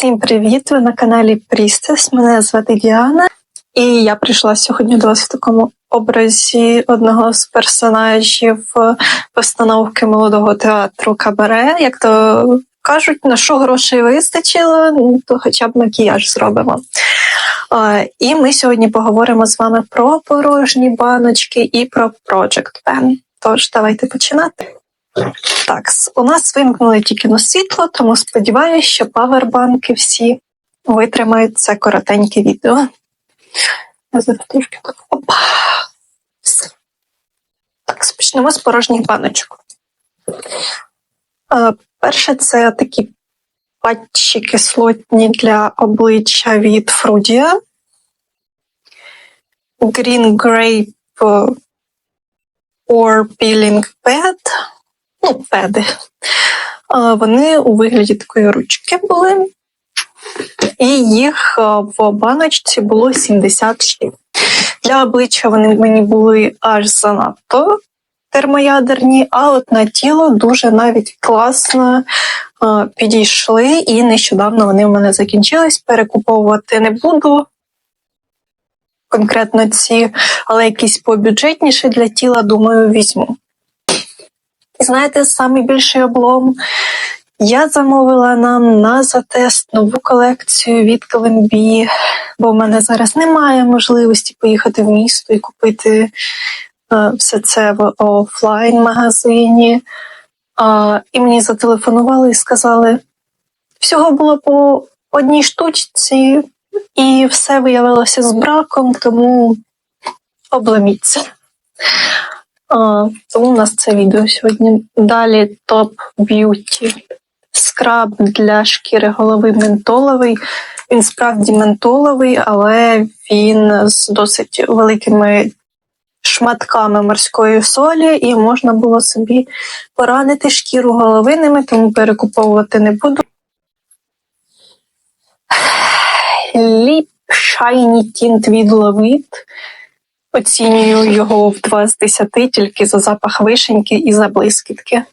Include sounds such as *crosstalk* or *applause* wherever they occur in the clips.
Всім привіт! Ви на каналі Priestess. Мене звати Діана, і я прийшла сьогодні до вас в такому образі одного з персонажів постановки молодого театру Кабаре. Як то кажуть, на що грошей вистачило, ну, то хоча б макіяж зробимо. І ми сьогодні поговоримо з вами про порожні баночки і про Project Pen. Тож, давайте починати. Так, у нас вимкнули тільки на світло, тому сподіваюся, що павербанки всі витримають це коротеньке відео. Я зараз трошки так. Опа. Так, почнемо з порожніх баночок. Е, перше, це такі патчі кислотні для обличчя від Frudia. Green Grape е, or Peeling Pad. Ну, педи. Вони у вигляді такої ручки були, і їх в баночці було 76. Для обличчя вони мені були аж занадто термоядерні, а от на тіло дуже навіть класно підійшли, і нещодавно вони в мене закінчились. Перекуповувати не буду. Конкретно ці, але якісь побюджетніші для тіла, думаю, візьму. І знаєте, найбільший облом. Я замовила нам на затест нову колекцію від KLMB, бо в мене зараз немає можливості поїхати в місто і купити е, все це в офлайн-магазині. А, і мені зателефонували і сказали, всього було по одній штучці, і все виявилося з браком, тому обломіться. Тому у нас це відео сьогодні. Далі топ б'юті. Скраб для шкіри голови ментоловий. Він справді ментоловий, але він з досить великими шматками морської солі, і можна було собі поранити шкіру голови ними, тому перекуповувати не буду. Ліп Shiny Tint від Lovit. Оцінюю його в 2 з 10 тільки за запах вишеньки і за блискітки.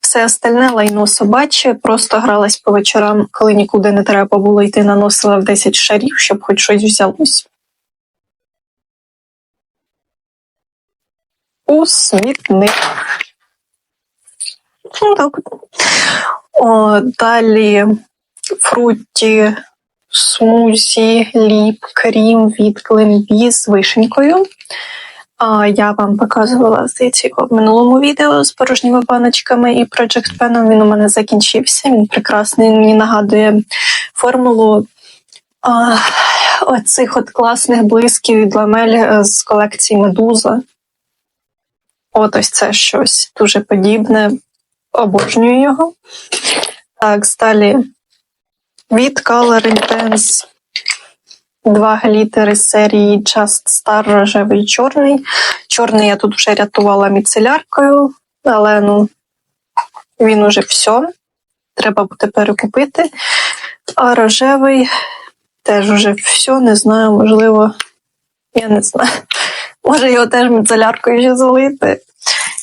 Все остальне лайно собаче, просто гралась по вечорам, коли нікуди не треба було йти, наносила в 10 шарів, щоб хоч щось взялось. У смітник. Ну, так. О, далі фруті, смузі, ліп, крім від Глембі з вишенькою. Я вам показувала здається, в минулому відео з порожніми баночками і Project Pen. Він у мене закінчився. Він прекрасний. Він мені нагадує формулу а, оцих от класних блисків від ламель з колекції Медуза. От ось це щось дуже подібне. Обожнюю його. Так, далі від Color Intense два глітери з серії Just Star рожевий і чорний. Чорний я тут вже рятувала міцеляркою, але ну він уже все. Треба буде перекупити. А рожевий теж уже все, не знаю, можливо, я не знаю. Може його теж міцеляркою ще залити.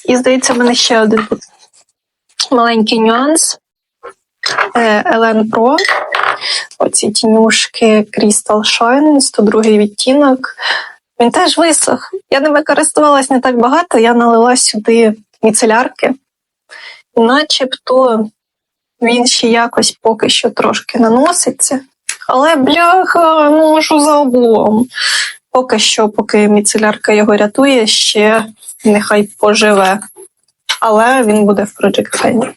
І здається, в мене ще один маленький нюанс. Е, Елен Pro. Оці тінюшки Crystal Shine, 102 відтінок. Він теж висох. Я ними користувалась не так багато, я налила сюди міцелярки. Начебто він ще якось поки що трошки наноситься. Але бляха, ну що за облом. Поки що, поки міцелярка його рятує, ще нехай поживе. Але він буде в Project Pen.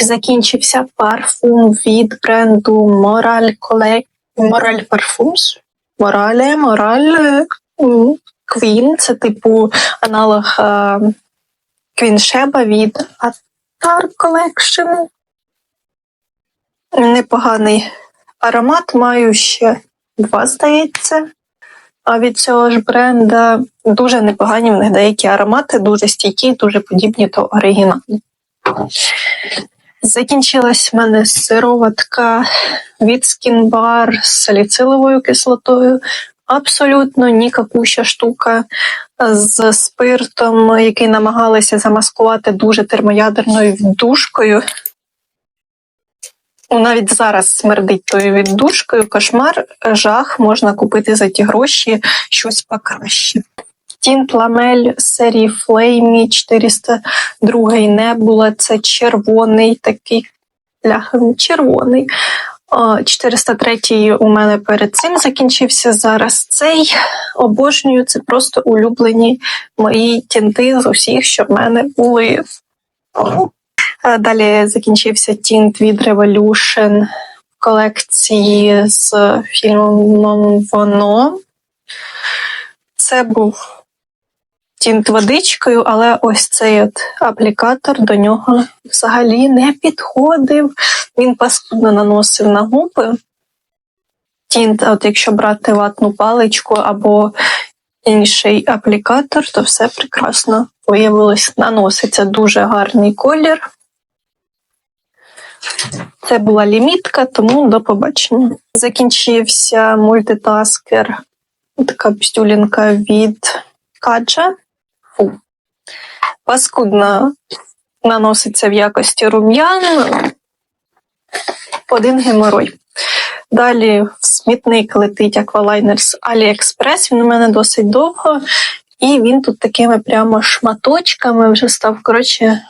Закінчився парфум від бренду Moral Collect... Moral Parfums. Morale, Moral м, Queen. Це типу аналог е, Sheba від Attar Collection. Непоганий аромат. Маю ще два, здається. А від цього ж бренда дуже непогані в них деякі аромати, дуже стійкі, дуже подібні до оригіналу. Закінчилась в мене сироватка від Skinbar з саліциловою кислотою. Абсолютно нікакуща штука з спиртом, який намагалися замаскувати дуже термоядерною віддушкою. Ну, навіть зараз смердить тою віддушкою, кошмар, жах, можна купити за ті гроші щось покраще. Тінт ламель з серії Флеймі 402 Небула. Це червоний такий червоний. О, 403 у мене перед цим закінчився зараз. Цей обожнюю, це просто улюблені мої тінти з усіх, що в мене були. Е, Далі закінчився тінт від Revolution в колекції з фільмом Воно. Це був тінт водичкою, але ось цей от аплікатор до нього взагалі не підходив. Він паскудно наносив на губи. Тінт, от якщо брати ватну паличку або інший аплікатор, то все прекрасно виявилось. Наноситься дуже гарний колір. Це була лімітка, тому до побачення. Закінчився мультитаскер, така бстюлінка від Каджа. Фу. Паскудно наноситься в якості рум'ян. Один геморой. Далі в смітник летить аквалайнер з AliExpress. Він у мене досить довго. І він тут такими прямо шматочками вже став. Коротше,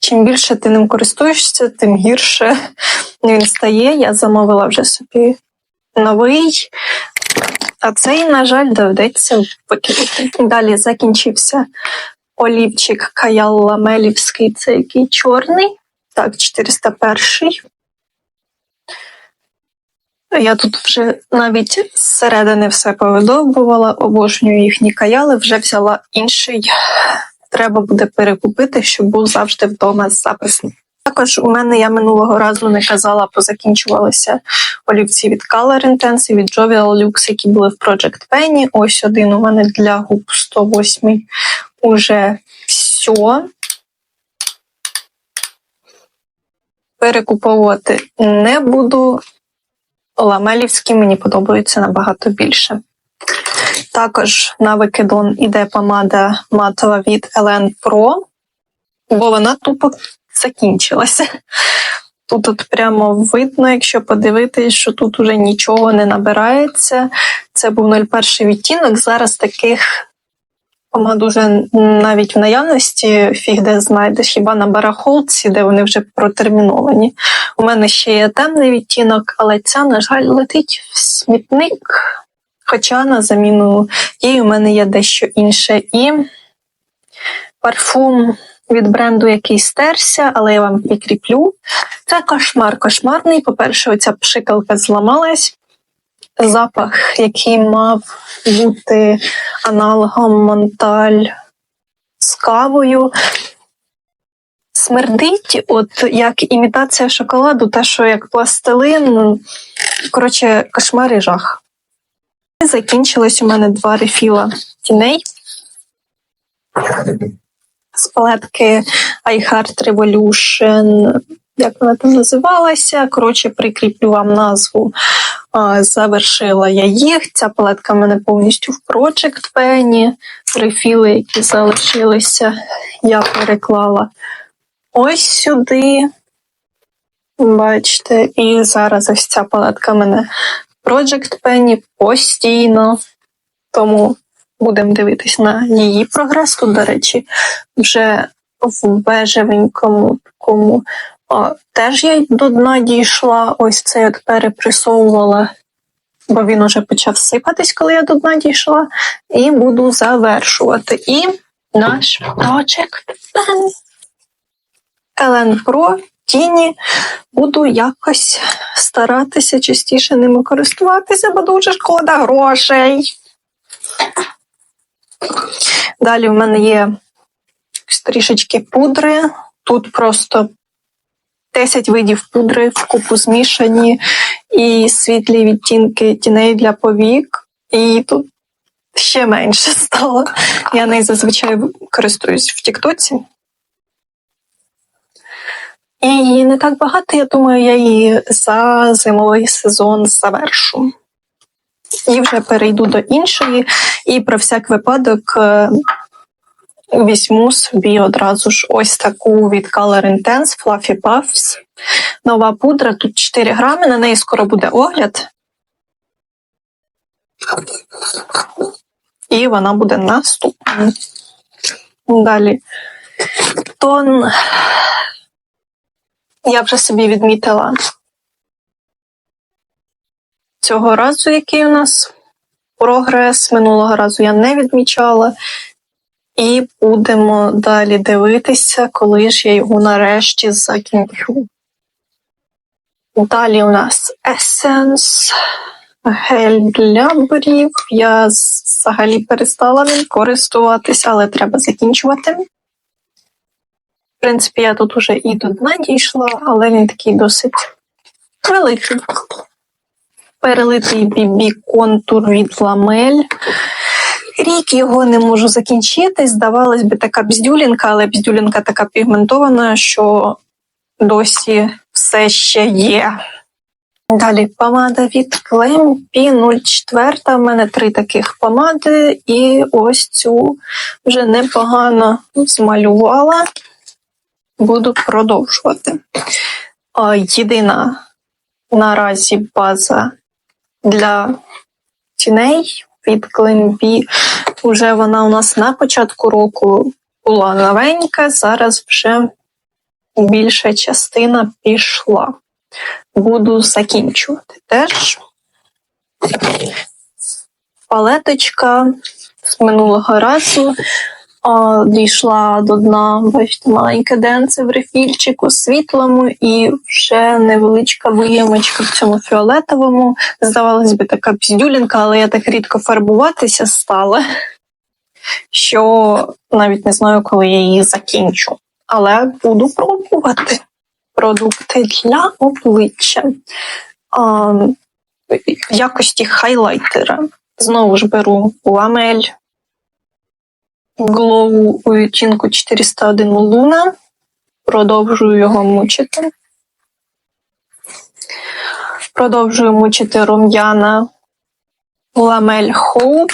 чим більше ти ним користуєшся, тим гірше *laughs* він стає. Я замовила вже собі новий. А цей, на жаль, доведеться викинути. Далі закінчився олівчик Каял Ламелівський, це який чорний. Так, 401. Я тут вже навіть зсередини все повидовбувала, обожнюю їхні каяли, вже взяла інший. Треба буде перекупити, щоб був завжди вдома записник. Також у мене я минулого разу не казала, позакінчувалися олівці від Color Intense від Jovial Lux, які були в Project Penny. Ось один у мене для губ 108 уже все. Перекуповувати не буду. Ламелівські мені подобаються набагато більше. Також на викидон іде помада матова від Elen Pro, бо вона тупо закінчилася. Тут от прямо видно, якщо подивитись, що тут уже нічого не набирається. Це був 01 відтінок. Зараз таких помад уже навіть в наявності фіг де знайдеш, хіба на барахолці, де вони вже протерміновані. У мене ще є темний відтінок, але ця, на жаль, летить в смітник. Хоча на заміну їй у мене є дещо інше. І парфум від бренду, який стерся, але я вам прикріплю. Це кошмар кошмарний. По-перше, оця пшикалка зламалась. Запах, який мав бути аналогом Монталь з кавою. Смердить, от як імітація шоколаду, те, що як пластилин. Коротше, кошмар і жах. Закінчилось у мене два рефіла тіней з палетки iHeart Revolution. Як вона там називалася? Коротше, прикріплю вам назву. Завершила я їх. Ця палетка в мене повністю в Project Penny. Рефіли, які залишилися, я переклала ось сюди. Бачите, і зараз ось ця палетка в мене Project Penny постійно. Тому будемо дивитись на її прогрес. Тут, до речі, вже в бежевенькому такому о, теж я до дна дійшла. Ось цей от перепресовувала, бо він уже почав сипатись, коли я до дна дійшла. І буду завершувати. І наш Project Елен Pro тіні буду якось старатися частіше ними користуватися, бо дуже шкода грошей. Далі в мене є трішечки пудри. Тут просто 10 видів пудри в купу змішані, і світлі відтінки тіней для повік. І тут ще менше стало. Я нею зазвичай користуюсь в Тіктоці. І не так багато, я думаю, я її за зимовий сезон завершу. І вже перейду до іншої. І про всяк випадок е, візьму собі одразу ж ось таку від Color Intense Fluffy Puffs. Нова пудра, тут 4 грами, на неї скоро буде огляд. І вона буде наступною. Далі. Тон. Я вже собі відмітила цього разу, який у нас прогрес. Минулого разу я не відмічала. І будемо далі дивитися, коли ж я його нарешті закінчу. Далі у нас Essence, гель для брів. Я взагалі перестала ним користуватися, але треба закінчувати. В принципі, я тут уже і до дна дійшла, але він такий досить великий. Перелитий бібі контур від ламель. Рік його не можу закінчити. Здавалось би, така бздюлінка, але бздюлінка така пігментована, що досі все ще є. Далі помада від Клемпі 04. У мене три таких помади, і ось цю вже непогано змалювала. Буду продовжувати. Єдина наразі база для тіней від Клемпі. Уже вона у нас на початку року була новенька, зараз вже більша частина пішла. Буду закінчувати теж. Палеточка з минулого разу а, дійшла до дна, бачите, маленьке денце в рефільчику світлому і вже невеличка виємочка в цьому фіолетовому. Здавалось би, така піздюлінка, але я так рідко фарбуватися стала, що навіть не знаю, коли я її закінчу. Але буду пробувати продукти для обличчя. А, якості хайлайтера. Знову ж беру ламель Glow у відтінку 401 Луна. Продовжую його мучити. Продовжую мучити рум'яна ламель Hope.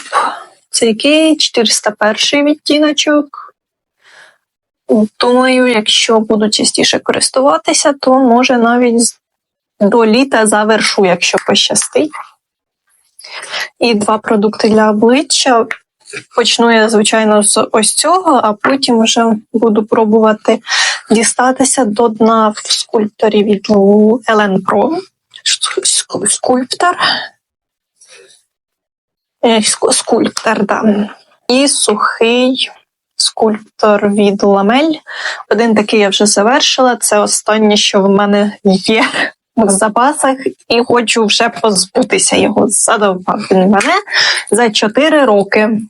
Це який 401 відтіночок. Думаю, якщо буду частіше користуватися, то може навіть до літа завершу, якщо пощастить. І два продукти для обличчя. Почну я, звичайно, з ось цього, а потім вже буду пробувати дістатися до дна в скульпторі від Ellen Pro. Скульптор. Е, Скульптор, да. І сухий скульптор від Ламель. Один такий я вже завершила. Це останнє, що в мене є в запасах, і хочу вже позбутися його. Задовбав він мене за 4 роки.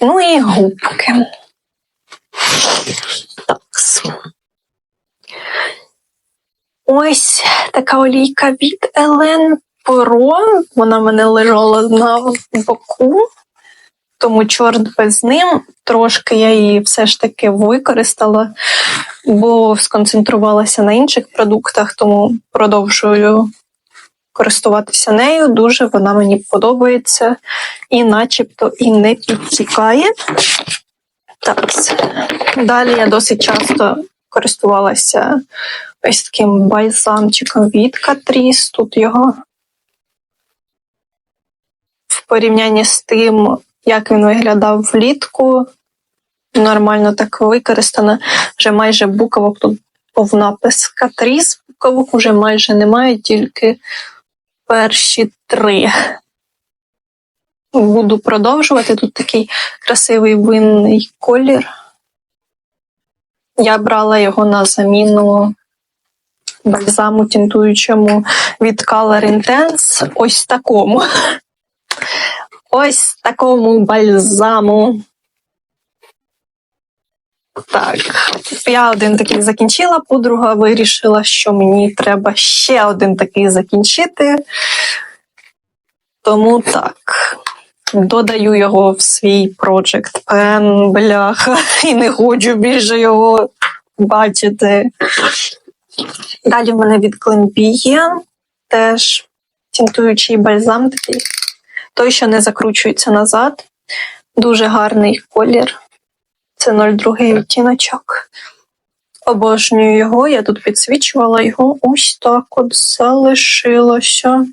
Ну і губки. Так. Ось така олійка від Елен Pro. Вона в мене лежала на боку, тому чорт без ним. Трошки я її все ж таки використала, бо сконцентрувалася на інших продуктах, тому продовжую користуватися нею. Дуже вона мені подобається і начебто і не підтікає. Так, далі я досить часто користувалася ось таким бальзамчиком від Catrice. Тут його в порівнянні з тим, як він виглядав влітку. Нормально так використано. Вже майже буковок тут був напис Catrice. Буковок вже майже немає, тільки перші три. Буду продовжувати. Тут такий красивий винний колір. Я брала його на заміну бальзаму тінтуючому від Color Intense. Ось такому. Ось такому бальзаму. Так, я один такий закінчила, подруга вирішила, що мені треба ще один такий закінчити. Тому так, додаю його в свій Project Pen, бляха, і не хочу більше його бачити. Далі в мене від Клемпі є теж тінтуючий бальзам такий, той, що не закручується назад. Дуже гарний колір. Це 02 відтіночок. Обожнюю його, я тут підсвічувала його. Ось так от залишилося.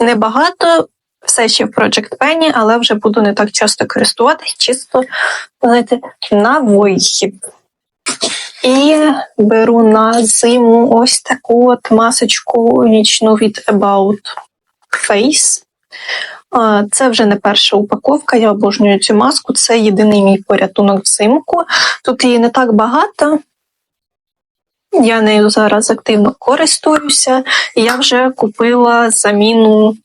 Небагато, все ще в Project Penny, але вже буду не так часто користуватись, чисто, знаєте, на вихід. І беру на зиму ось таку от масочку нічну від About Face. Це вже не перша упаковка, я обожнюю цю маску. Це єдиний мій порятунок взимку. Тут її не так багато. Я нею зараз активно користуюся, і я вже купила заміну,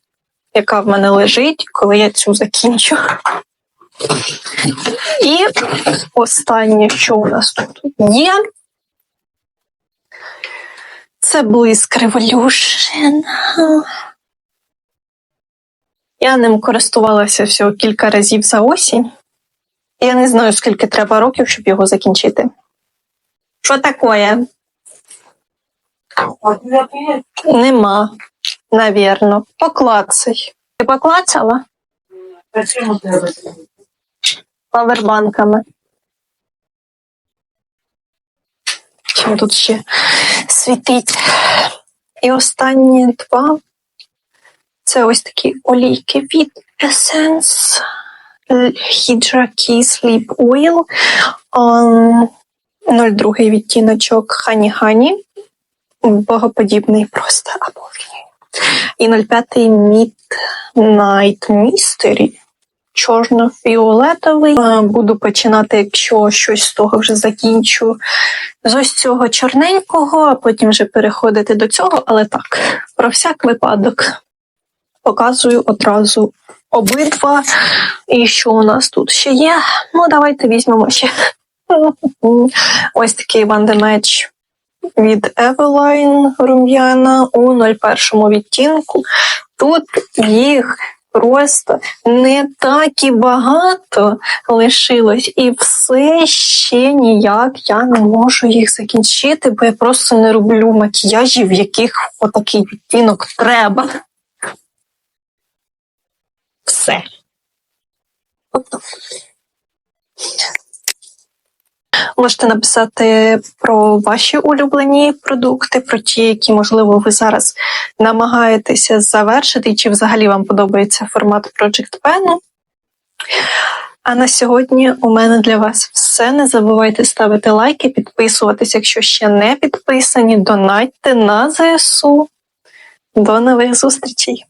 яка в мене лежить, коли я цю закінчу. І останнє, що у нас тут є, це Blisk Revolution. Я ним користувалася всього кілька разів за осінь. Я не знаю, скільки треба років, щоб його закінчити. Що таке? Нема, навірно. Поклацай. Ти поклацала? Павербанками. Чим тут ще світить? І останні два. Це ось такі олійки від Essence Hydra Key Sleep Oil. Um, 02 відтіночок Honey Honey. Богоподібний просто обожнюю. І 05 Midnight Mystery. Чорно-фіолетовий. Е, Буду починати, якщо щось з того вже закінчу. З ось цього чорненького, а потім вже переходити до цього, але так, про всяк випадок. Показую одразу обидва. І що у нас тут ще є? Ну, давайте візьмемо ще. Ось такий Match від Eveline рум'яна у 01 відтінку. Тут їх просто не так і багато лишилось, і все ще ніяк я не можу їх закінчити, бо я просто не роблю макіяжів, в яких отакий відтінок треба. Все. Можете написати про ваші улюблені продукти, про ті, які, можливо, ви зараз намагаєтеся завершити, чи взагалі вам подобається формат Project Pen. А на сьогодні у мене для вас все. Не забувайте ставити лайки, підписуватись, якщо ще не підписані, донатьте на ЗСУ. До нових зустрічей!